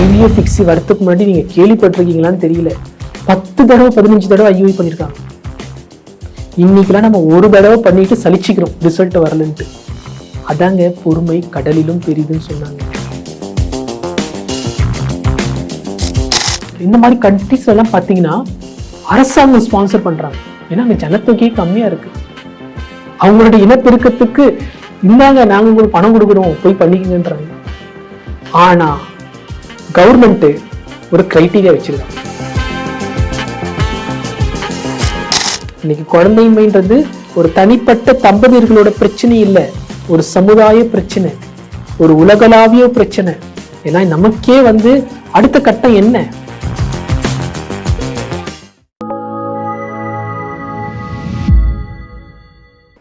IVF ஃபிக்ஸி வரத்துக்கு முன்னாடி நீங்க கேள்விப்பட்டிருக்கீங்களான்னு தெரியல. பத்து தடவை பதினஞ்சு தடவை ஐயூஐ பண்ணியிருக்காங்க இன்னைக்கெல்லாம் நம்ம ஒரு தடவை பண்ணிட்டு சலிச்சுக்கிறோம். ரிசல்ட் வரலன்ட்டு. அதாங்க பொறுமை கடலிலும் பெரிதுன்னு சொன்னாங்க. இந்த மாதிரி கண்ட்ரிஸ் எல்லாம் பார்த்தீங்கன்னா அரசாங்கம் ஸ்பான்சர் பண்றாங்க. ஏன்னா அங்கே ஜனத்தொகையே கம்மியா இருக்கு. அவங்களுடைய இனப்பெருக்கத்துக்கு இந்தாங்க நாங்க உங்களுக்கு பணம் கொடுக்குறோம் போய் பண்ணிக்கங்கன்றாங்க. ஆனா கவர்மெண்ட் ஒரு க்ரைட்டீரியா வச்சிருக்காங்க. இன்னைக்கு குழந்தைமைன்றது ஒரு தனிப்பட்ட தம்பதியர்களோட பிரச்சனை இல்லை. ஒரு சமுதாய பிரச்சனை ஒரு உலகளாவிய பிரச்சனை. ஏன்னா நமக்கே வந்து அடுத்த கட்டம் என்ன?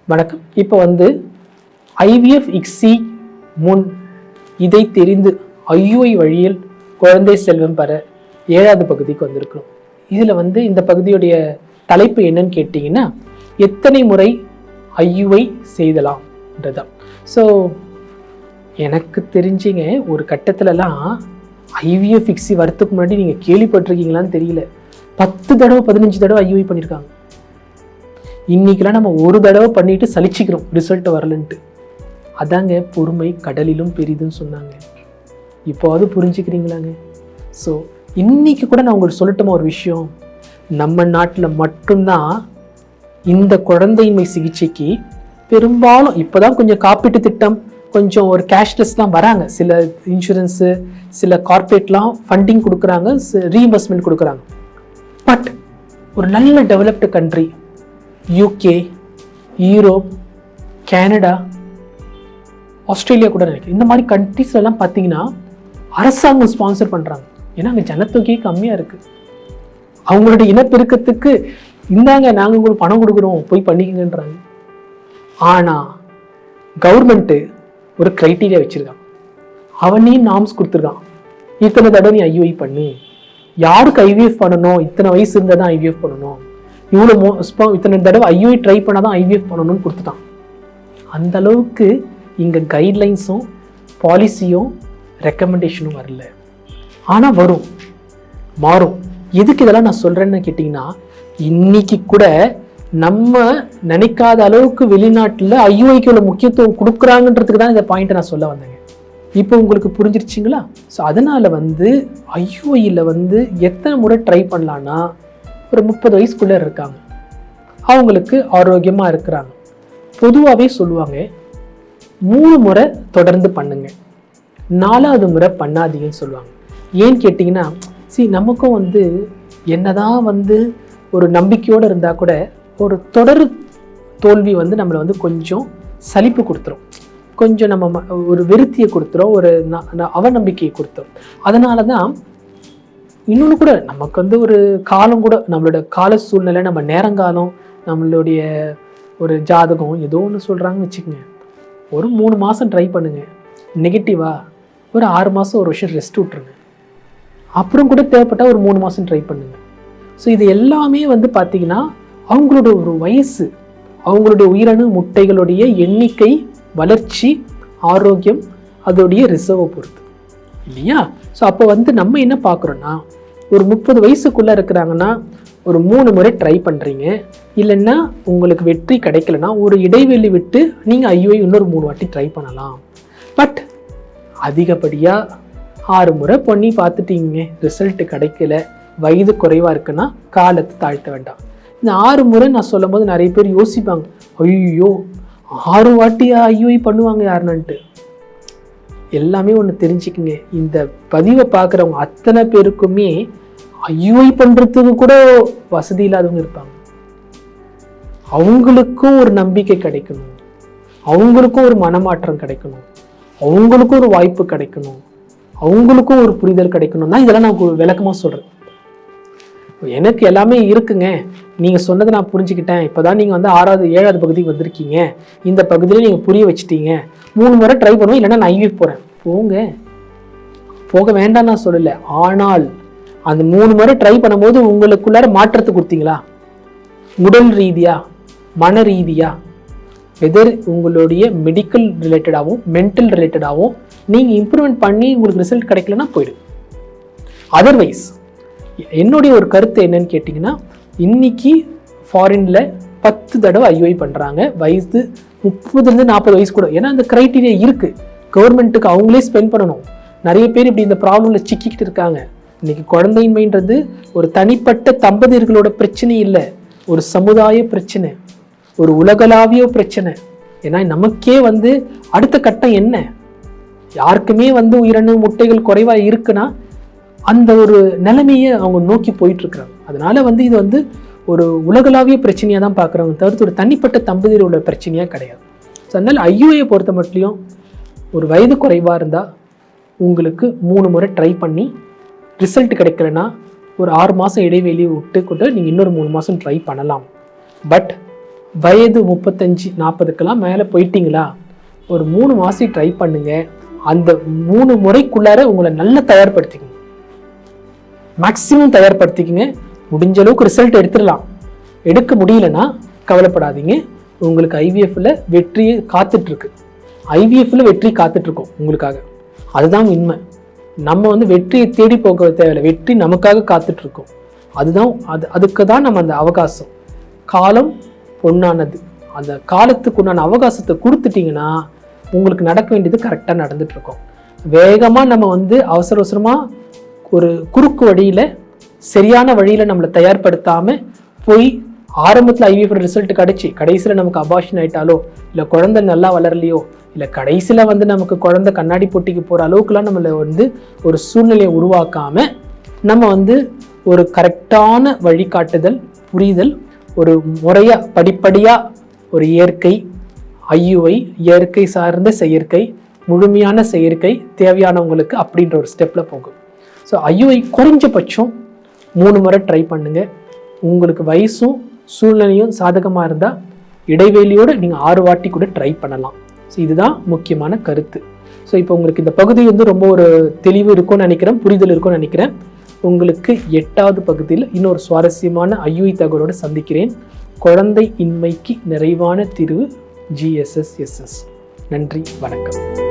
வணக்கம். இப்போ வந்து ஐவிஎஃப் இக்ஸி முன் இதை தெரிந்து ஐயுஐ வழியில் குழந்தை செல்வம் பெற ஏழாவது பகுதிக்கு வந்திருக்கிறோம். இதில் வந்து இந்த பகுதியுடைய தலைப்பு என்னன்னு கேட்டிங்கன்னா எத்தனை முறை ஐயுவை செய்தலாம்ன்றதான் ஸோ எனக்கு தெரிஞ்சுங்க ஒரு கட்டத்துலலாம் ஐவிஎஃப் ஃபிக்ஸி வரத்துக்கு முன்னாடி நீங்கள் கேள்விப்பட்டிருக்கீங்களான்னு தெரியல. பத்து தடவை பதினஞ்சு தடவை ஐயுஐ பண்ணியிருக்காங்க இன்றைக்கெலாம் நம்ம ஒரு தடவை பண்ணிவிட்டு சலிச்சிக்கிறோம் ரிசல்ட் வரலன்ட்டு. அதாங்க பொறுமை கடலிலும் பெரிதுன்னு சொன்னாங்க. இப்போது புரிஞ்சுக்கிறீங்களாங்க? ஸோ இன்றைக்கி கூட நான் உங்களுக்கு சொல்லட்டுமா ஒரு விஷயம்? நம்ம நாட்டில் மட்டும்தான் இந்த குழந்தையின்மை சிகிச்சைக்கு பெரும்பாலும் இப்போ தான் கொஞ்சம் காப்பீட்டு திட்டம் கொஞ்சம் ஒரு கேஷ்லெஸ்லாம் வராங்க. சில இன்சூரன்ஸு சில கார்ப்பரேட்லாம் ஃபண்டிங் கொடுக்குறாங்க ரீஇம்பர்ஸ்மெண்ட் கொடுக்குறாங்க. பட் ஒரு நல்ல developed country UK Europe Canada Australia கூட நினைக்கிறேன். இந்த மாதிரி கண்ட்ரீஸ்லாம் எல்லாம் பார்த்தீங்கன்னா அரசாங்கம் ஸ்பான்சர் பண்ணுறாங்க ஏன்னா அங்கே ஜனத்தொகையே கம்மியாக இருக்குது அவங்களுடைய இனப்பெருக்கத்துக்கு இந்தாங்க நாங்கள் உங்களுக்கு பணம் கொடுக்குறோம் போய் பண்ணிக்கங்கன்றாங்க. ஆனால் கவர்மெண்ட்டு ஒரு க்ரைட்டீரியா வச்சுருக்கான் அவனையும் நாம்ஸ் கொடுத்துருக்கான். இத்தனை தடவை நீ ஐஓஐ பண்ணு. யாருக்கு ஐவிஎஃப் பண்ணணும்? இத்தனை வயசு இருந்தால் தான் ஐவிஎஃப் பண்ணணும். இவ்வளோ மோஸ் இத்தனை தடவை ஐஓஐ ட்ரை பண்ணால் தான் ஐவிஎஃப் பண்ணணும்னு கொடுத்துட்டான். அந்த அளவுக்கு இங்கே கைட்லைன்ஸும் பாலிசியும் ரெக்கமெண்டேஷனும் வரல. ஆனால் வரும். மாறும். எதுக்கு இதெல்லாம் நான் சொல்கிறேன்னு கேட்டிங்கன்னா இன்னைக்கு கூட நம்ம நினைக்காத அளவுக்கு வெளிநாட்டில் ஐயோஐக்கு முக்கியத்துவம் கொடுக்குறாங்கன்றதுக்கு தான் இந்த பாயிண்ட்டை நான் சொல்ல வந்தேங்க. இப்போ உங்களுக்கு புரிஞ்சிருச்சிங்களா? ஸோ அதனால் வந்து ஐயோஐயில் வந்து எத்தனை முறை ட்ரை பண்ணலான்னா ஒரு முப்பது வயசுக்குள்ளே இருக்காங்க. அவங்களுக்கு ஆரோக்கியமாக இருக்கிறாங்க. பொதுவாகவே சொல்லுவாங்க மூணு முறை தொடர்ந்து பண்ணுங்கள் நாலாவது முறை பண்ணாதீங்கன்னு சொல்லுவாங்க. ஏன்னு கேட்டிங்கன்னா சி நமக்கும் வந்து என்னதான் வந்து ஒரு நம்பிக்கையோடு இருந்தால் கூட ஒரு தொடர் தோல்வி வந்து நம்மளை வந்து கொஞ்சம் சலிப்பு கொடுத்துரும். கொஞ்சம் நம்ம ம- ஒரு வெறுத்தியை கொடுத்துரும் ஒரு ந- ந- அவநம்பிக்கையை கொடுத்துரும். அதனால தான் இன்னொன்று கூட நமக்கு வந்து ஒரு காலம் கூட நம்மளோட கால சூழ்நிலை நம்ம நேரங்காலம் நம்மளுடைய ஒரு ஜாதகம் ஏதோ ஒன்று சொல்கிறாங்கன்னு வச்சுக்கோங்க. ஒரு மூணு மாதம் ட்ரை பண்ணுங்கள் நெகட்டிவாக ஒரு ஆறு மாதம் ஒரு வருஷம் ரெஸ்ட் விட்ருங்க அப்புறம் கூட தேவைப்பட்டால் ஒரு மூணு மாதம் ட்ரை பண்ணுங்க. ஸோ இது எல்லாமே வந்து பார்த்தீங்கன்னா அவங்களோட ஒரு வயசு அவங்களுடைய உயிரணு முட்டைகளுடைய எண்ணிக்கை வளர்ச்சி ஆரோக்கியம் அதோடைய ரிசர்வை பொறுத்து. இல்லையா? ஸோ அப்போ வந்து நம்ம என்ன பார்க்குறோன்னா ஒரு முப்பது வயசுக்குள்ளே இருக்கிறாங்கன்னா ஒரு மூணு முறை ட்ரை பண்ணுறீங்க இல்லைன்னா உங்களுக்கு வெற்றி கிடைக்கலன்னா ஒரு இடைவெளி விட்டு நீங்கள் ஐயோ இன்னொரு மூணு வாட்டி ட்ரை பண்ணலாம். பட் அதிகப்படியாக ஆறு முறை பண்ணி பார்த்துட்டீங்க. ரிசல்ட் கிடைக்கல. வயது குறைவாக இருக்குன்னா காலத்தை தாழ்த்த வேண்டாம். இந்த ஆறு முறை நான் சொல்லும் போது நிறைய பேர் யோசிப்பாங்க. ஐயோ ஆறு வாட்டியா ஐயோ பண்ணுவாங்க யாருன்னுட்டு எல்லாமே ஒன்று தெரிஞ்சுக்குங்க. இந்த பதிவை பார்க்குறவங்க அத்தனை பேருக்குமே ஐயோய் பண்ணுறதுக்கு கூட வசதி இல்லாதவங்க இருப்பாங்க. அவங்களுக்கும் ஒரு நம்பிக்கை கிடைக்கணும். அவங்களுக்கும் ஒரு மனமாற்றம் கிடைக்கணும். அவங்களுக்கும் ஒரு வாய்ப்பு கிடைக்கணும். அவங்களுக்கும் ஒரு புரிதல் கிடைக்கணும் தான் இதெல்லாம் நான் விளக்கமாக சொல்கிறேன் எனக்கு எல்லாமே இருக்குங்க. நீங்கள் சொன்னதை நான் புரிஞ்சுக்கிட்டேன். இப்போ தான் நீங்கள் வந்து ஆறாவது ஏழாவது பகுதிக்கு வந்திருக்கீங்க. இந்த பகுதியில் நீங்கள் புரிய வச்சுட்டீங்க. மூணு முறை ட்ரை பண்ணுவோம் இல்லைன்னா நான் ஐவிஎஃப் போகிறேன் போங்க. போக வேண்டாம் நான் சொல்லலை. ஆனால் அந்த மூணு முறை ட்ரை பண்ணும்போது உங்களுக்குள்ளார மாற்றத்தை கொடுத்தீங்களா? உடல் ரீதியாக மன ரீதியாக வெதர் உங்களுடைய மெடிக்கல் ரிலேட்டடாகவும் மென்டல் ரிலேட்டடாகவும் நீங்கள் இம்ப்ரூவ்மெண்ட் பண்ணி உங்களுக்கு ரிசல்ட் கிடைக்கலன்னா போயிடும் அதர்வைஸ் என்னுடைய ஒரு கருத்து என்னன்னு கேட்டிங்கன்னா இன்னைக்கு ஃபாரின்ல பத்து தடவை ஐஒஐ பண்ணுறாங்க வயசு முப்பதுலேருந்து நாற்பது வயசு கூட. ஏன்னா அந்த க்ரைட்டீரியா இருக்குது கவர்மெண்ட்டுக்கு அவங்களே ஸ்பெண்ட் பண்ணணும். நிறைய பேர் இப்படி இந்த ப்ராப்ளமில் சிக்கிக்கிட்டு இருக்காங்க. இன்றைக்கி குழந்தையின்மைன்றது ஒரு தனிப்பட்ட தம்பதியர்களோட பிரச்சனை இல்லை. ஒரு சமுதாய பிரச்சனை. ஒரு உலகளாவிய பிரச்சனை. ஏன்னா நமக்கே வந்து அடுத்த கட்டம் என்ன? யாருக்குமே வந்து உயிரணு முட்டைகள் குறைவாக இருக்குன்னா அந்த ஒரு நிலைமையை அவங்க நோக்கி போயிட்டுருக்குறாங்க. அதனால் வந்து இது வந்து ஒரு உலகளாவிய பிரச்சனையாக தான் பார்க்குறாங்க. தவிர்த்து ஒரு தனிப்பட்ட தம்பதியில் உள்ள பிரச்சனையாக கிடையாது. ஸோ அதனால் ஐயோயை பொறுத்த மட்டும் ஒரு வயது குறைவாக இருந்தால் உங்களுக்கு மூணு முறை ட்ரை பண்ணி ரிசல்ட் கிடைக்கலன்னா ஒரு ஆறு மாதம் இடைவெளி விட்டு கொண்டு நீங்கள் இன்னொரு மூணு மாதம் ட்ரை பண்ணலாம். பட் வயது முப்பத்தஞ்சு நாற்பதுக்கெல்லாம் மேலே போயிட்டீங்களா? ஒரு மூணு மாதம் ட்ரை பண்ணுங்க. அந்த மூணு முறைக்குள்ளார உங்களை நல்லா தயார்படுத்திக்கணும். மேக்ஸிமம் தயார்படுத்திக்கங்க. முடிஞ்ச அளவுக்கு ரிசல்ட் எடுத்துடலாம். எடுக்க முடியலன்னா கவலைப்படாதீங்க. உங்களுக்கு ஐவிஎஃப்ல வெற்றி காத்துட்ருக்கு. ஐவிஎஃப்ல வெற்றி காத்துட்ருக்கோம் உங்களுக்காக. அதுதான் உண்மை. நம்ம வந்து வெற்றியை தேடி போக தேவையில்லை. வெற்றி நமக்காக காத்துட்ருக்கோம். அதுதான் அது அதுக்கு தான் நம்ம அந்த அவகாசம். காலம் பொண்ணானது. அந்த காலத்துக்கு உண்டான அவகாசத்தை கொடுத்துட்டீங்கன்னா உங்களுக்கு நடக்க வேண்டியது கரெக்டாக நடந்துகிட்ருக்கோம் வேகமாக நம்ம வந்து அவசர அவசரமாக ஒரு குறுக்கு வழியில் சரியான வழியில் நம்மளை தயார்படுத்தாமல் போய் ஆரம்பத்தில் ஐவிஎஃப் ரிசல்ட் கிடச்சி கடைசியில் நமக்கு அபாஷன் ஆயிட்டாலோ இல்லை குழந்தை நல்லா வளரலையோ இல்லை கடைசியில் வந்து நமக்கு குழந்தை கண்ணாடி போட்டிக்கு போகிற அளவுக்குலாம் நம்மளை வந்து ஒரு சூழ்நிலையை உருவாக்காமல் நம்ம வந்து ஒரு கரெக்டான வழிகாட்டுதல் புரிதல் ஒரு முறையாக படிப்படியாக ஒரு இயற்கை ஐயுவை இயற்கை சார்ந்த செயற்கை முழுமையான செயற்கை தேவையானவங்களுக்கு அப்படின்ற ஒரு ஸ்டெப்பில் போகும். ஸோ ஐயுவை குறைஞ்சபட்சம் மூணு முறை ட்ரை பண்ணுங்கள் உங்களுக்கு வயசும் சூழ்நிலையும் சாதகமாக இருந்தால் இடைவெளியோடு நீங்கள் ஆறு வாட்டி கூட ட்ரை பண்ணலாம். ஸோ இதுதான் முக்கியமான கருத்து. ஸோ இப்போ உங்களுக்கு இந்த பகுதி வந்து ரொம்ப ஒரு தெளிவு இருக்கும்னு நினைக்கிறேன் புரிதல் இருக்கும்னு நினைக்கிறேன். உங்களுக்கு எட்டாவது பகுதியில் இன்னொரு சுவாரஸ்யமான ஐயுஐ தகவலோடு சந்திக்கிறேன். குழந்தை இன்மைக்கு நிறைவான தீர்வு ஜிஎஸ்எஸ்எஸ்எஸ் நன்றி வணக்கம்.